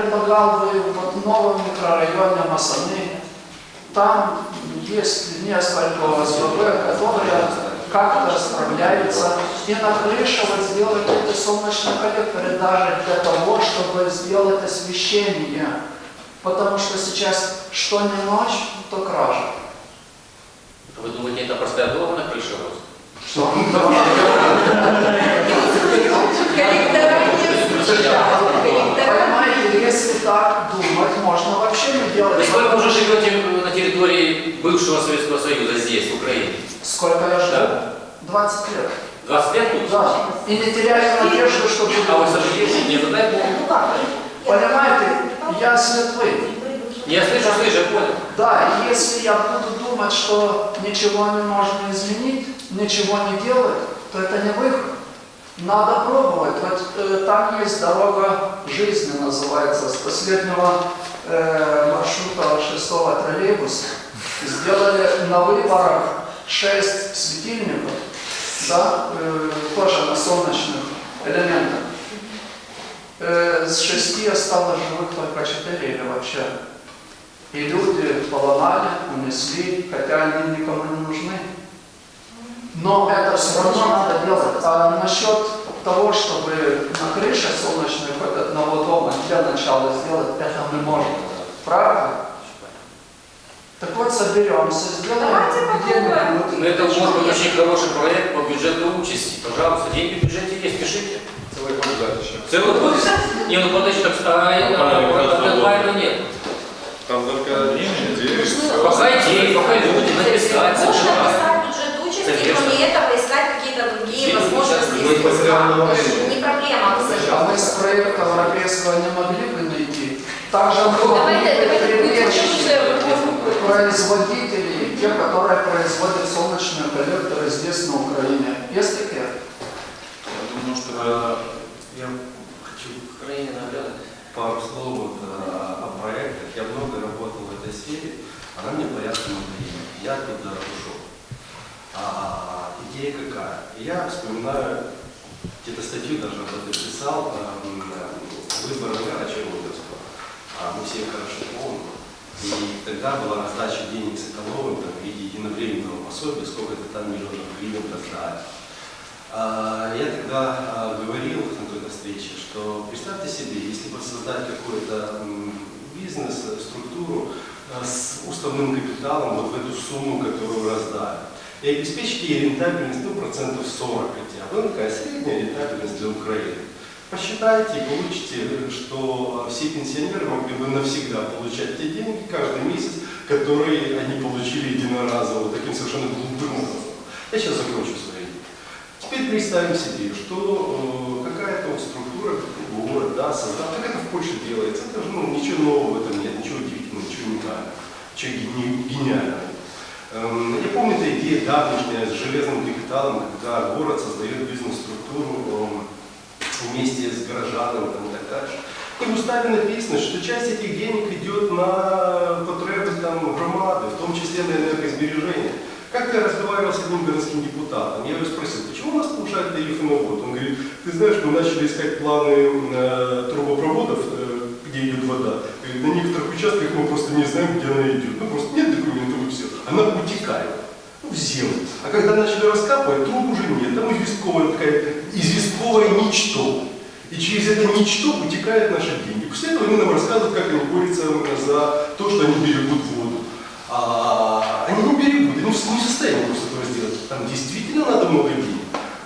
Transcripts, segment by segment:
предлагал бы вот в новом микрорайоне Масаны, там есть несколько ОСББ, которые как-то справляются. И на крыше вот сделать эти солнечные коллекторы даже для того, чтобы сделать освещение. Потому что сейчас что не ночь, то кража. Вы думаете, это простая дорога на крыше у вас? Что? Коллектора не освещают. Коллектора Понимаете, если так думать, можно вообще не делать. Вы сколько уже живете на территории бывшего Советского Союза здесь, в Украине? Сколько я живу? Да. 20 лет. 25 тут? Да. И не теряю надежды, что буду. А вы сожалеете? Не, ну дай Бог. Ну как? Понимаете, я с Литвы. Я слышу, слышу, понял. Да, и если я буду думать, что ничего не можно изменить, ничего не делать, то это не выход. Надо пробовать. Вот э, там есть дорога жизни, называется, с последнего э, маршрута шестого троллейбуса. Сделали на выборах шесть светильников, да, э, тоже на солнечных элементах. Э, с шести осталось живых только четыре или вообще. И люди поломали, унесли, хотя они никому не нужны. Но это все равно надо делать. А насчет того, чтобы на крыше солнечный хоть одного дома для начала сделать, это мы можем. Правда? Так вот соберемся, сделаем где-нибудь. Ну, это может быть очень хороший проект по бюджету участи. Пожалуйста, деньги в бюджете есть, пишите. Целый год еще. Целый год? Не, ну подожди, так а, дедлайна нет. Там только один, неделю. Пока идеи, пока люди, написать, совершенно. писать бюджет участи, Конечно. кроме этого искать какие-то другие Все Не проблема, А мы абсолютно. с проекта европейского не могли бы найти. Также мы Давайте, могли бы давайте привлечь включим производителей, те, которые производят солнечные коллекторы здесь, на Украине. Есть такие? Я думаю, что э, я хочу Украине надо. пару слов вот, э, о проектах. Я много работал в этой сфере, она мне порядком надоела. Я туда ушел. Идея? Я вспоминаю, где-то статью даже об этом писал, э, м, э, выборы мэра Черниговского. А мы все хорошо помним. И тогда была раздача денег Соколовым там, в виде единовременного пособия, сколько-то там миллионов гривен раздали. А, Я тогда а, говорил на той встрече, что представьте себе, если бы создать какой-то бизнес, э, структуру э, с уставным капиталом вот в эту сумму, которую и обеспечить ей рентабельность, ну, процентов 40 хотя бы, ну, такая средняя рентабельность для Украины. Посчитайте и получите, что э, все пенсионеры могли бы навсегда получать те деньги каждый месяц, которые они получили единоразово, таким совершенно глупым образом. Я сейчас закончу свою идею. Теперь представим себе, что э, какая-то вот структура, город, да, создал, как это в Польше делается, это же ну, ничего нового в этом нет, ничего удивительного, ничего уникального, ничего гени- гениального. Эм, Я помню идею давнишняя с железным капиталом, когда город создает бизнес-структуру эм, вместе с горожанами там, и так дальше. И в уставе написано, что часть этих денег идет на потребы там, громады, в том числе на энергосбережение. Как я разговаривал с одним городским депутатом, я его спросил, почему у нас повышают тарифы на воду? Он говорит, ты знаешь, мы начали искать планы э, трубопроводов, э, где идет вода. Говорит, на некоторых участках мы просто не знаем, где она идет. Ну просто нет документов и все. Она утекает ну, в землю. А когда начали раскапывать, труб уже нет. Там известковая такая, известковое ничто. И через это ничто утекают наши деньги. После этого они нам рассказывают, как они борются за то, что они берегут воду. А они не берегут, они не в состоянии просто этого сделать. Там действительно надо много денег.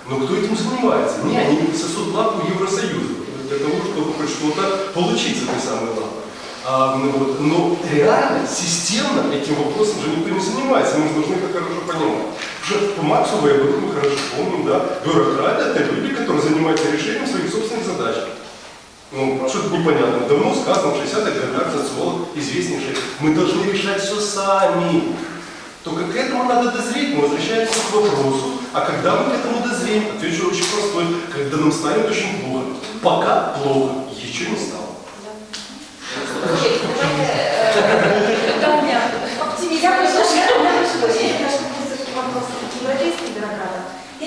Но кто этим занимается? Не, они сосут лапу Евросоюза для того, чтобы хоть что-то получить с этой самой лапы. А, ну вот, но реально, системно этим вопросом же никто не занимается. Мы же должны это хорошо понимать. Уже по Максу Веберу мы хорошо помним, да, бюрократы это люди, которые занимаются решением своих собственных задач. Ну, что-то непонятно. Давно сказано, в 60-х годах социолог известнейший, мы должны решать все сами. Только к этому надо дозреть, мы возвращаемся к вопросу. А когда мы к этому дозреем? Ответ же очень простой. Когда нам станет очень плохо. Пока плохо. Еще не стало.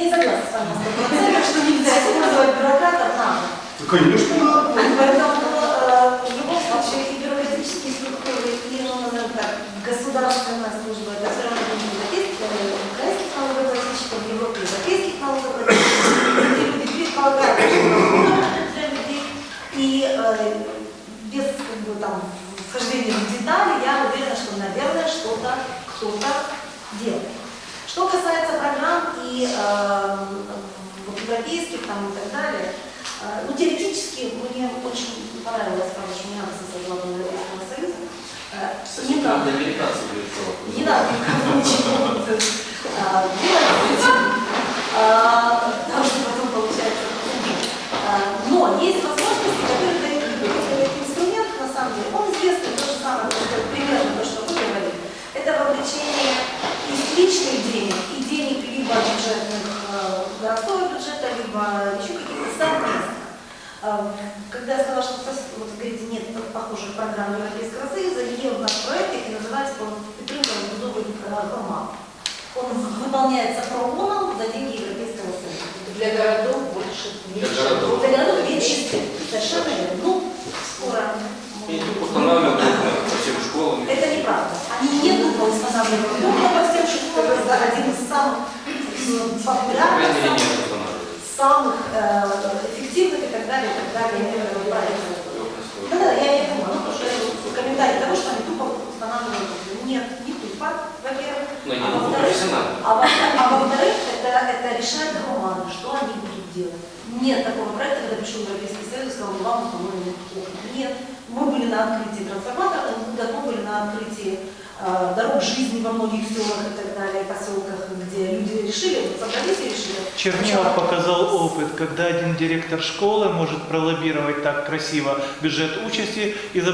не согласна с вами на что нельзя использовать бюрократов а. нам. Ну, конечно, да. Поэтому э, в любом случае и бюрократические структуры, и ну, так, государственная служба, это все равно не европейских а украинских налогоплательщиков, Европы, европейских налогоплательщиков, где люди предполагают, что для людей, и э, без как бы, там, вхождения в детали, я уверена, что, наверное, что-то кто-то делает. Касается программ и э, европейских там, и так далее, э, ну, теоретически мне очень понравилось, правда, что не надо создавать Европейского Союза. Э, не надо. Не надо ничего делать а, потому что потом получается. А, Но есть возможности, которые дают этот инструмент, на самом деле, он известный, то же самое, примерно то, что вы говорили. Это вовлечение из личных денег либо бюджетных э, городского бюджета, либо еще каких-то совместных. А, Когда я сказала, что вот, говорите, нет похожих программ Европейского Союза, є в наш проект, який називається «Підтримка розбудови громад». Он выполняется прогоном за деньги Европейского Союза. Для городов больше Для городов. Для городов меньше, совершенно верно. Ну, скоро. И устанавливают окна по всем школам. Это неправда. Они не тупо устанавливают окна по всем школам. Это один из самых м, популярных, самых самых э, эффективных и так далее, и так далее проектов. Да, да, я, я понимаю, ну, потому что комментарии того, что они тупо устанавливают. Нет, не тупо, во-первых. Не А во-вторых, а во- а во-вторых, это, это решает громада, что они будут делать. Нет такого проекта, когда пришел Европейский Союз и сказал, «Ну, вам установлены. Нет. Мы были на открытии трансформатора, мы давно были на открытии дорог жизни во многих селах и так далее, поселках, где люди решили, вот собрались и решили. Чернигов показал опыт, когда один директор школы может пролоббировать так красиво бюджет участи и за